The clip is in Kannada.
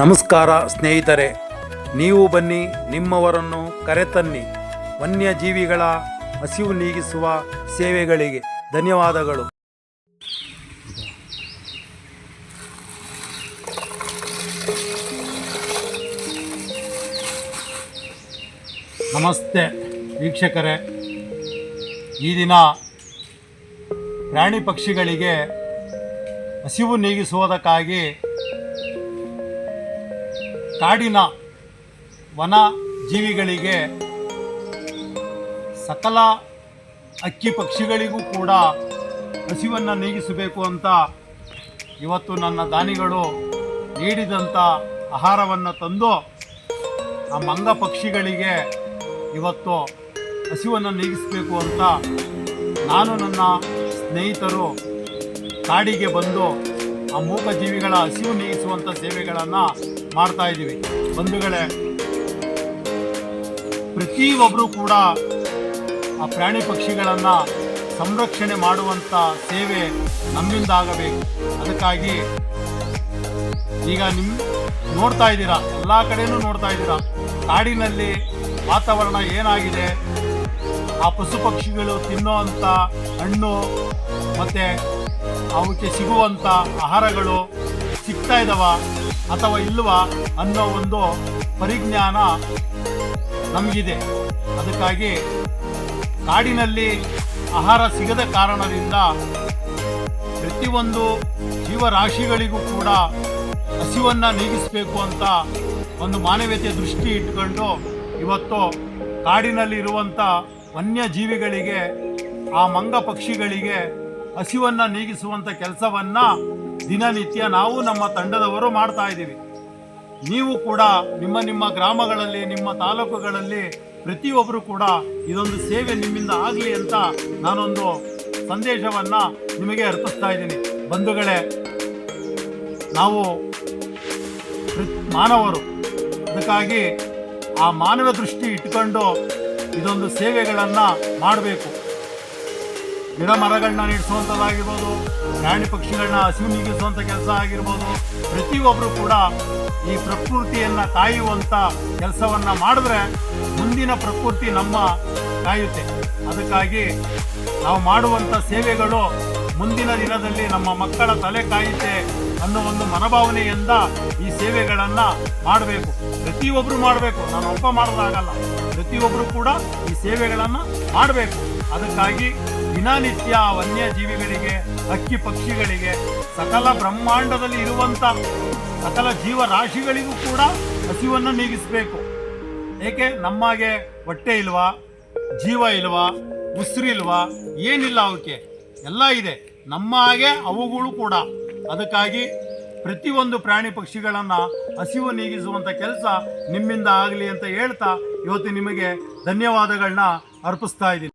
ನಮಸ್ಕಾರ ಸ್ನೇಹಿತರೆ, ನೀವು ಬನ್ನಿ ನಿಮ್ಮವರನ್ನು ಕರೆತನ್ನಿ. ವನ್ಯಜೀವಿಗಳ ಹಸಿವು ನೀಗಿಸುವ ಸೇವೆಗಳಿಗೆ ಧನ್ಯವಾದಗಳು. ನಮಸ್ತೆ ವೀಕ್ಷಕರೇ. ಈ ದಿನ ಪ್ರಾಣಿ ಪಕ್ಷಿಗಳಿಗೆ ಹಸಿವು ನೀಗಿಸುವುದಕ್ಕಾಗಿ ಕಾಡಿನ ವನ ಜೀವಿಗಳಿಗೆ ಸಕಲ ಅಕ್ಕಿ ಪಕ್ಷಿಗಳಿಗೂ ಕೂಡ ಹಸಿವನ್ನು ನೀಗಿಸಬೇಕು ಅಂತ ಇವತ್ತು ನನ್ನ ದಾನಿಗಳು ನೀಡಿದಂಥ ಆಹಾರವನ್ನು ತಂದು ಆ ಮಂಗ ಪಕ್ಷಿಗಳಿಗೆ ಇವತ್ತು ಹಸಿವನ್ನು ನೀಗಿಸಬೇಕು ಅಂತ ನಾನು ನನ್ನ ಸ್ನೇಹಿತರು ಕಾಡಿಗೆ ಬಂದು ಆ ಮೂಕ ಜೀವಿಗಳ ಹಸಿವು ನೀಗಿಸುವಂಥ ಸೇವೆಗಳನ್ನು ಮಾಡ್ತಾ ಇದ್ದೀವಿ ಬಂಧುಗಳೇ ಪ್ರತಿಯೊಬ್ಬರೂ ಕೂಡ ಆ ಪ್ರಾಣಿ ಪಕ್ಷಿಗಳನ್ನು ಸಂರಕ್ಷಣೆ ಮಾಡುವಂಥ ಸೇವೆ ನಮ್ಮಿಂದ ಆಗಬೇಕು. ಅದಕ್ಕಾಗಿ ಈಗ ನಿಮ್ಮ ನೋಡ್ತಾ ಇದ್ದೀರಾ, ಎಲ್ಲ ಕಡೆಯೂ ನೋಡ್ತಾ ಇದ್ದೀರಾ, ಕಾಡಿನಲ್ಲಿ ವಾತಾವರಣ ಏನಾಗಿದೆ, ಆ ಪಶು ಪಕ್ಷಿಗಳು ತಿನ್ನೋವಂಥ ಹಣ್ಣು, ಮತ್ತು ಅವಕ್ಕೆ ಸಿಗುವಂಥ ಆಹಾರಗಳು ಸಿಗ್ತಾ ಇದ್ದಾವ ಅಥವಾ ಇಲ್ವಾ ಅನ್ನೋ ಒಂದು ಪರಿಜ್ಞಾನ ನಮಗಿದೆ. ಅದಕ್ಕಾಗಿ ಕಾಡಿನಲ್ಲಿ ಆಹಾರ ಸಿಗದ ಕಾರಣದಿಂದ ಪ್ರತಿಯೊಂದು ಜೀವರಾಶಿಗಳಿಗೂ ಕೂಡ ಹಸಿವನ್ನು ನೀಗಿಸಬೇಕು ಅಂತ ಒಂದು ಮಾನವೀಯತೆ ದೃಷ್ಟಿ ಇಟ್ಕೊಂಡು ಇವತ್ತು ಕಾಡಿನಲ್ಲಿ ಇರುವಂಥ ವನ್ಯಜೀವಿಗಳಿಗೆ, ಆ ಮಂಗ ಪಕ್ಷಿಗಳಿಗೆ ಹಸಿವನ್ನು ನೀಗಿಸುವಂಥ ಕೆಲಸವನ್ನು ದಿನನಿತ್ಯ ನಾವು ನಮ್ಮ ತಂಡದವರು ಮಾಡ್ತಾ ಇದ್ದೀವಿ. ನೀವು ಕೂಡ ನಿಮ್ಮ ನಿಮ್ಮ ಗ್ರಾಮಗಳಲ್ಲಿ, ನಿಮ್ಮ ತಾಲೂಕುಗಳಲ್ಲಿ ಪ್ರತಿಯೊಬ್ಬರು ಕೂಡ ಇದೊಂದು ಸೇವೆ ನಿಮ್ಮಿಂದ ಆಗಲಿ ಅಂತ ನಾನೊಂದು ಸಂದೇಶವನ್ನು ನಿಮಗೆ ಅರ್ಪಿಸ್ತಾ ಇದ್ದೀನಿ. ಬಂಧುಗಳೇ, ನಾವು ಮಾನವರು. ಅದಕ್ಕಾಗಿ ಆ ಮಾನವ ದೃಷ್ಟಿ ಇಟ್ಕೊಂಡು ಇದೊಂದು ಸೇವೆಗಳನ್ನು ಮಾಡಬೇಕು. ಗಿಡ ಮರಗಳನ್ನ ನೆಡೆಸುವಂಥದ್ದಾಗಿರ್ಬೋದು, ಪ್ರಾಣಿ ಪಕ್ಷಿಗಳನ್ನ ಹಸಿವು ನೀಗಿಸುವಂಥ ಕೆಲಸ ಆಗಿರ್ಬೋದು ಪ್ರತಿಯೊಬ್ಬರು ಕೂಡ ಈ ಪ್ರಕೃತಿಯನ್ನು ಕಾಯುವಂಥ ಕೆಲಸವನ್ನು ಮಾಡಿದ್ರೆ ಮುಂದಿನ ಪ್ರಕೃತಿ ನಮ್ಮ ಕಾಯುತ್ತೆ. ಅದಕ್ಕಾಗಿ ನಾವು ಮಾಡುವಂಥ ಸೇವೆಗಳು ಮುಂದಿನ ದಿನದಲ್ಲಿ ನಮ್ಮ ಮಕ್ಕಳ ತಲೆ ಕಾಯುತ್ತೆ ಅನ್ನೋ ಒಂದು ಮನೋಭಾವನೆಯಿಂದ ಈ ಸೇವೆಗಳನ್ನು ಮಾಡಬೇಕು. ಪ್ರತಿಯೊಬ್ಬರು ಮಾಡಬೇಕು. ನಾನು ಒಪ್ಪ ಮಾಡೋದಾಗಲ್ಲ. ಪ್ರತಿಯೊಬ್ಬರು ಕೂಡ ಈ ಸೇವೆಗಳನ್ನು ಮಾಡಬೇಕು. ಅದಕ್ಕಾಗಿ ದಿನನಿತ್ಯ ವನ್ಯಜೀವಿಗಳಿಗೆ, ಹಕ್ಕಿ ಪಕ್ಷಿಗಳಿಗೆ, ಸಕಲ ಬ್ರಹ್ಮಾಂಡದಲ್ಲಿ ಇರುವಂಥ ಸಕಲ ಜೀವರಾಶಿಗಳಿಗೂ ಕೂಡ ಹಸಿವನ್ನು ನೀಗಿಸಬೇಕು. ಏಕೆ? ನಮ್ಮಾಗೆ ಹೊಟ್ಟೆ ಇಲ್ವಾ? ಜೀವ ಇಲ್ವಾ? ಉಸಿರು ಇಲ್ವಾ? ಏನಿಲ್ಲ ಅವಕ್ಕೆ ಎಲ್ಲ ಇದೆ. ನಮ್ಮ ಹಾಗೆ ಅವುಗಳು ಕೂಡ. ಅದಕ್ಕಾಗಿ ಪ್ರತಿಯೊಂದು ಪ್ರಾಣಿ ಪಕ್ಷಿಗಳನ್ನು ಹಸಿವು ನೀಗಿಸುವಂಥ ಕೆಲಸ ನಿಮ್ಮಿಂದ ಆಗಲಿ ಅಂತ ಹೇಳ್ತಾ ಇವತ್ತು ನಿಮಗೆ ಧನ್ಯವಾದಗಳನ್ನ ಅರ್ಪಿಸ್ತಾ ಇದ್ದೀನಿ.